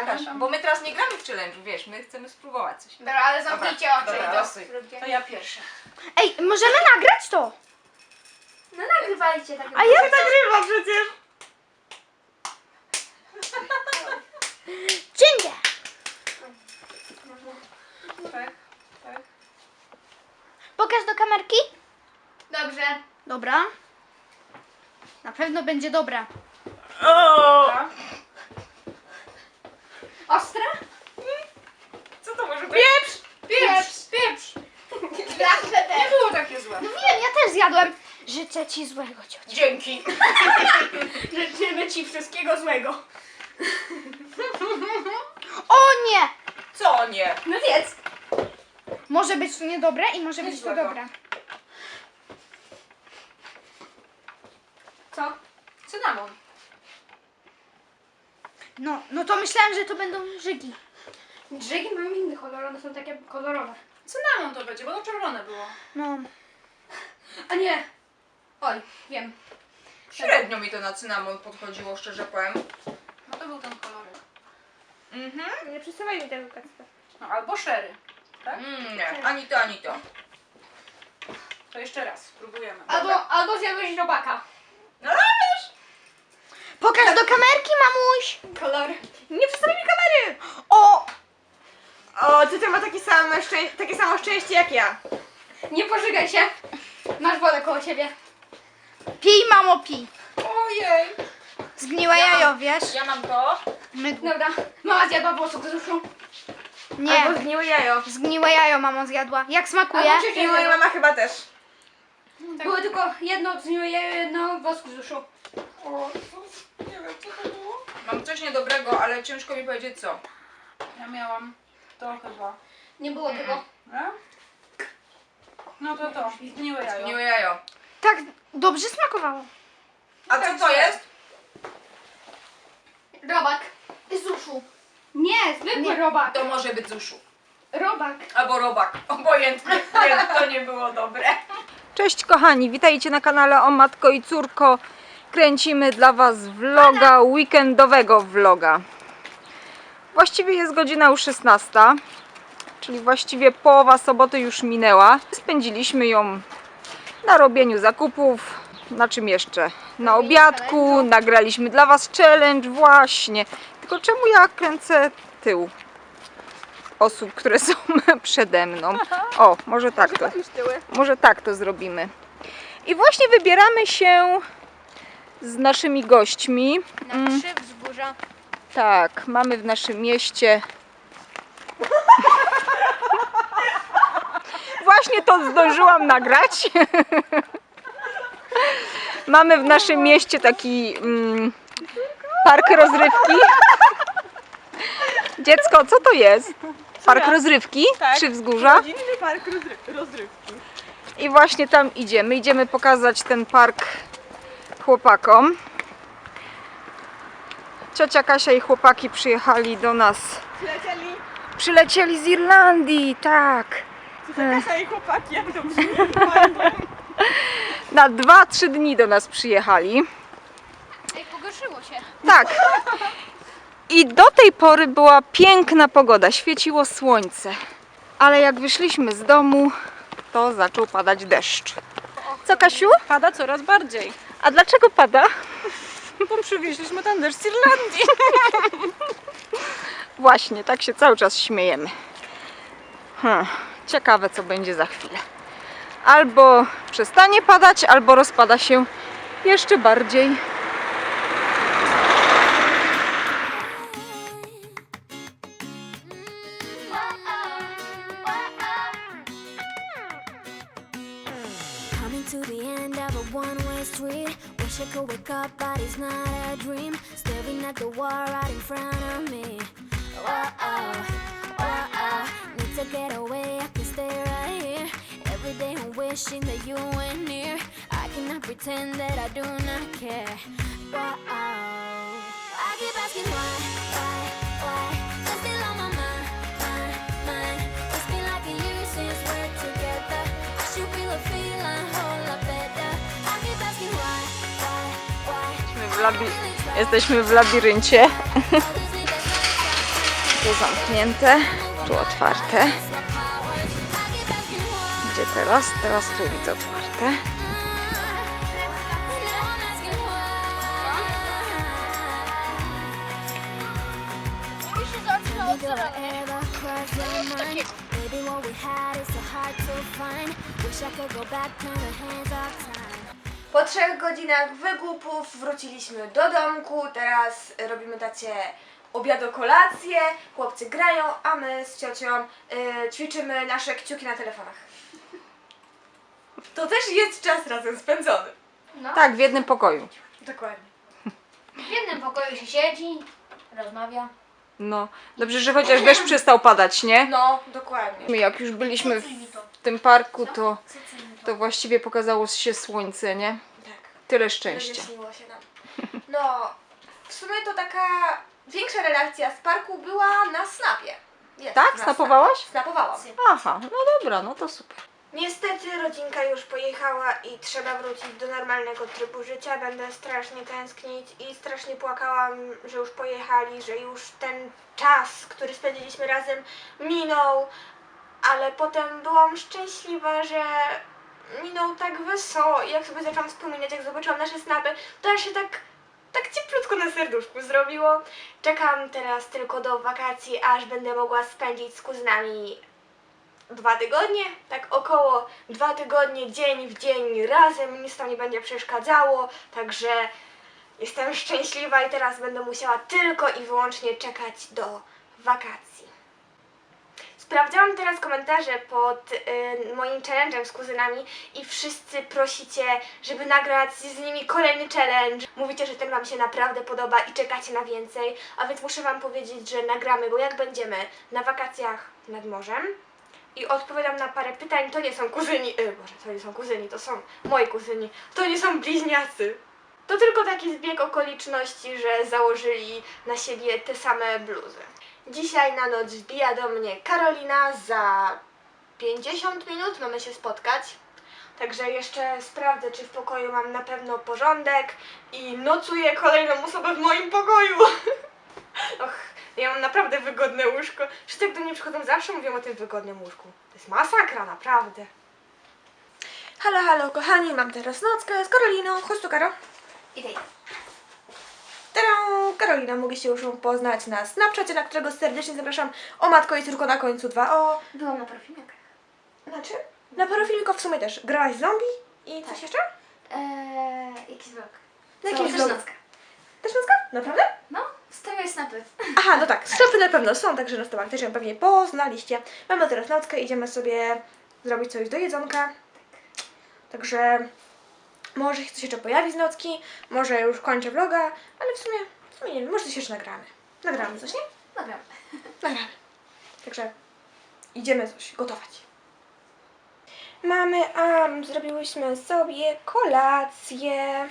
Kasia, bo my teraz nie gramy w challenge, wiesz, my chcemy spróbować coś. Dobra, ale zamknijcie Dobra, oczy. dobra, i losuj. zróbcie. To ja pierwsza. Ej, możemy nagrać to? No nagrywajcie tak. A ja Nagrywa przecież. Dziękuję. Tak, tak. Pokaż do kamerki. Dobrze. Dobra. Na pewno będzie dobra. Dobra. Ostra? Co to może być? Pieprz! Pieprz, pieprz. Zawsze Nie też. było takie złe. No wiem, ja też zjadłem. Życzę ci złego ciocia. Dzięki. Życzymy ci wszystkiego złego. O nie! Co nie? No zjedz. Może być to niedobre i może Nic być to złego. dobre. Co? Cynamon. No, no to myślałem, że to będą żygi. Drzygi mają inny kolor, one są takie kolorowe. Cynamon to będzie, bo to czerwone było. No. A nie. Oj, wiem. Średnio mi to na cynamon podchodziło, szczerze powiem. No to był ten kolorek. Mhm. Nie przystawaj mi tego kacka. No, albo sherry. Tak? Mm, nie, ani to, ani to. To jeszcze raz, spróbujemy. Albo, albo zjadłeś robaka. No wiesz! Pokaż kamerki, mamuś. Kolor. Nie przestawi mi kamery! O! O, ty ma takie, same szczę- takie samo szczęście jak ja. Nie pożygaj się. Masz wodę koło siebie. Pij, mamo, pij. Ojej! Zgniłe jajo, wiesz? Ja mam to. Mydło. Dobra. Mama zjadła włosów z uszu. Nie, zgniłe jajo. zgniłe jajo mamo zjadła. Jak smakuje? Albo I moja mama chyba też. Było tylko jedno zgniłe jajo, jedno wosku z uszu. O, nie wiem, co to było. Mam coś niedobrego, ale ciężko mi powiedzieć co. Ja miałam to chyba. Nie było tego. A? No to to, zgniłe jajo. Zgniłe jajo. Tak, dobrze smakowało. A co to jest? Robak. Z uszu. Nie, zwykły robak. To może być z uszu. Robak. Albo robak. Obojętnie. Nie, to nie było dobre. Cześć kochani, witajcie na kanale o Matko i Córko. Kręcimy dla Was vloga, weekendowego vloga. Właściwie jest godzina już 16, czyli właściwie połowa soboty już minęła. Spędziliśmy ją na robieniu zakupów, na czym jeszcze? Na obiadku, nagraliśmy dla Was challenge właśnie. Tylko czemu ja kręcę tył? osób, które są przede mną. O, może tak to. Może tak to zrobimy. I właśnie wybieramy się z naszymi gośćmi. Na trzy wzgórza. Tak, mamy w naszym mieście. Właśnie to zdążyłam nagrać. Mamy w naszym mieście taki mm, park rozrywki. Dziecko, co to jest? Park rozrywki? Tak. Trzy wzgórza. Rodzinny park rozry- rozrywki. I właśnie tam idziemy. Idziemy pokazać ten park chłopakom. Ciocia Kasia i chłopaki przyjechali do nas. Przylecieli Przylecieli z Irlandii, tak. Kasia i chłopaki, jak to brzmi. Na 2-3 dni do nas przyjechali. Ej, pogorszyło się. Tak. I do tej pory była piękna pogoda, świeciło słońce. Ale jak wyszliśmy z domu, to zaczął padać deszcz. Co Kasiu? Pada coraz bardziej. A dlaczego pada? Bo przywieźliśmy ten deszcz z Irlandii. Właśnie, tak się cały czas śmiejemy. Hmm, ciekawe, co będzie za chwilę. Albo przestanie padać, albo rozpada się jeszcze bardziej. To the end of a one-way street. Wish I could wake up, but it's not a dream. Staring at the wall right in front of me. Oh oh, oh oh. Need to get away, I can stay right here. Every day I'm wishing that you were near. I cannot pretend that I do not care. Oh oh. I keep asking why, labi- jesteśmy w labiryncie. Tu zamknięte, tu otwarte. Gdzie teraz? Teraz tu widzę otwarte. Wish I could go back, turn the hands of time. Po trzech godzinach wygłupów wróciliśmy do domku. Teraz robimy tacie obiado kolację. Chłopcy grają, a my z ciocią y, ćwiczymy nasze kciuki na telefonach. To też jest czas razem spędzony. Tak, w jednym pokoju. Dokładnie. W jednym pokoju się siedzi, rozmawia. No, dobrze, że chociaż deszcz przestał padać, nie? No, dokładnie. My jak już byliśmy w tym parku, to, to właściwie pokazało się słońce, nie? Tak. Tyle szczęścia. Wyjaśniło się nam. No, w sumie to taka większa relacja z parku była na snapie. Jest Tak? na Snapowałaś? snapie. Snapowałam. Aha, no dobra, no to super. Niestety rodzinka już pojechała i trzeba wrócić do normalnego trybu życia. Będę strasznie tęsknić i strasznie płakałam, że już pojechali, że już ten czas, który spędziliśmy razem minął, ale potem byłam szczęśliwa, że minął tak wesoło i jak sobie zaczęłam wspominać, jak zobaczyłam nasze snapy, to aż się tak tak cieplutko na serduszku zrobiło. Czekam teraz tylko do wakacji, aż będę mogła spędzić z kuzynami dwa tygodnie, tak około dwa tygodnie, dzień w dzień razem, nic tam nie będzie przeszkadzało, także jestem szczęśliwa i teraz będę musiała tylko i wyłącznie czekać do wakacji. Sprawdzałam teraz komentarze pod y, moim challenge'em z kuzynami i wszyscy prosicie, żeby nagrać z nimi kolejny challenge. Mówicie, że ten Wam się naprawdę podoba i czekacie na więcej, a więc muszę Wam powiedzieć, że nagramy, bo jak będziemy na wakacjach nad morzem, i odpowiadam na parę pytań. To nie są kuzyni, y, Boże, to nie są kuzyni, to są moi kuzyni. To nie są bliźniacy. To tylko taki zbieg okoliczności, że założyli na siebie te same bluzy. Dzisiaj na noc wbija do mnie Karolina za 50 minut mamy się spotkać. Także jeszcze sprawdzę, czy w pokoju mam na pewno porządek i nocuję kolejną osobę w moim pokoju. Och, ja mam naprawdę wygodne łóżko. Wszyscy jak do mnie przychodzą zawsze mówią o tym wygodnym łóżku. To jest masakra, naprawdę. Halo, halo, kochani, mam teraz nockę z Karoliną. Chodź tu, Karo. Idę. Tadą! Karolina, mogliście już ją poznać na Snapchacie, na którego serdecznie zapraszam. O matko i córko na końcu dwa. O, Byłam na profilniakach. znaczy, na parofilmiko w sumie też. Grałaś zombie i coś jeszcze? Eee, jakiś vlog. Na Co, jakimś też vlogu. nocka. Też nocka? Naprawdę? No, stawiaj snapy. Aha, no tak, stopy na pewno są, także na stopach też ją pewnie poznaliście. Mamy teraz nockę, idziemy sobie zrobić coś do jedzonka. Także może coś jeszcze pojawi z nocki, może już kończę vloga, ale w sumie, w sumie nie wiem, może coś jeszcze nagramy. Nagramy coś, nie? Dobra. Nagramy. Także idziemy coś gotować. Mamy, a zrobiłyśmy sobie kolację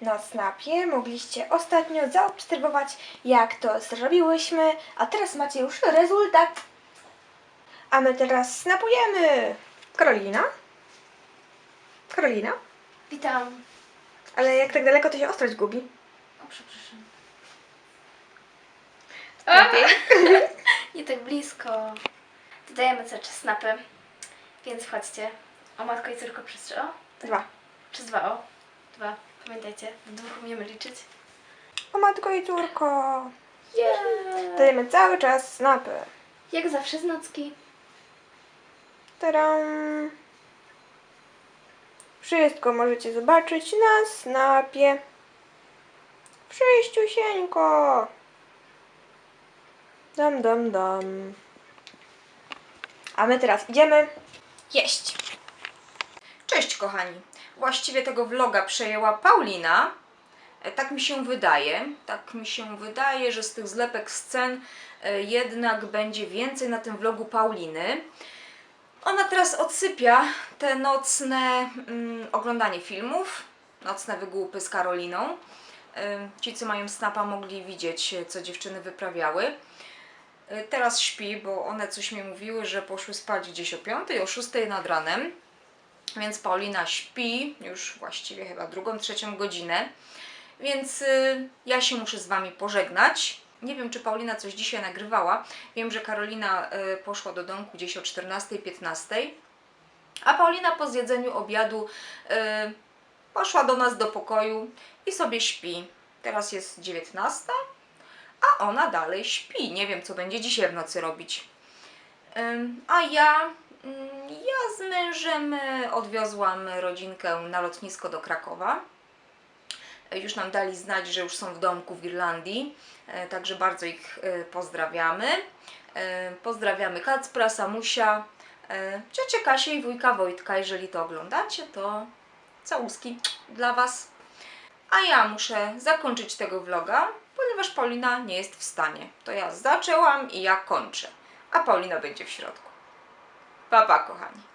na snapie. Mogliście ostatnio zaobserwować, jak to zrobiłyśmy, a teraz macie już rezultat. A my teraz snapujemy. Karolina? Karolina? Witam. Ale jak tak daleko, to się ostrość gubi. O, przepraszam. Lepiej. Nie tak blisko. Dodajemy cały czas snapy. Więc wchodźcie. O matko i córko przez trzy o? Dwa. Przez dwa o. Dwa. Pamiętajcie, w dwóch umiemy liczyć. O matko i córko. Yeah. Dajemy cały czas snapy. Jak zawsze z nocki. Tadam. Wszystko możecie zobaczyć na snapie. Przyjściusieńko. Dam, dam, dam. A my teraz idziemy jeść. Cześć kochani. Właściwie tego vloga przejęła Paulina. E, Tak mi się wydaje. Tak mi się wydaje, że z tych zlepek scen e, jednak będzie więcej na tym vlogu Pauliny. Ona teraz odsypia te nocne mm, oglądanie filmów, nocne wygłupy z Karoliną. Ci, co mają snapa, mogli widzieć, e, co dziewczyny wyprawiały. E, Teraz śpi, bo one coś mi mówiły, że poszły spać gdzieś o 5, o 6 nad ranem. Więc Paulina śpi już właściwie chyba drugą, trzecią godzinę. Więc y, ja się muszę z Wami pożegnać. Nie wiem, czy Paulina coś dzisiaj nagrywała. Wiem, że Karolina y, poszła do domku gdzieś o 14-15, a Paulina po zjedzeniu obiadu y, poszła do nas do pokoju i sobie śpi. Teraz jest 19, a ona dalej śpi. Nie wiem, co będzie dzisiaj w nocy robić. A ja, mm, ja z mężem y, odwiozłam rodzinkę na lotnisko do Krakowa. Już nam dali znać, że już są w domku w Irlandii, y, także bardzo ich y, pozdrawiamy. Y, Pozdrawiamy Kacpra, Samusia, ciocię Kasię i wujka Wojtka. Jeżeli to oglądacie, to całuski dla Was. A ja muszę zakończyć tego vloga, ponieważ Paulina nie jest w stanie. To ja zaczęłam i ja kończę. A Paulina będzie w środku. Pa, pa, kochani.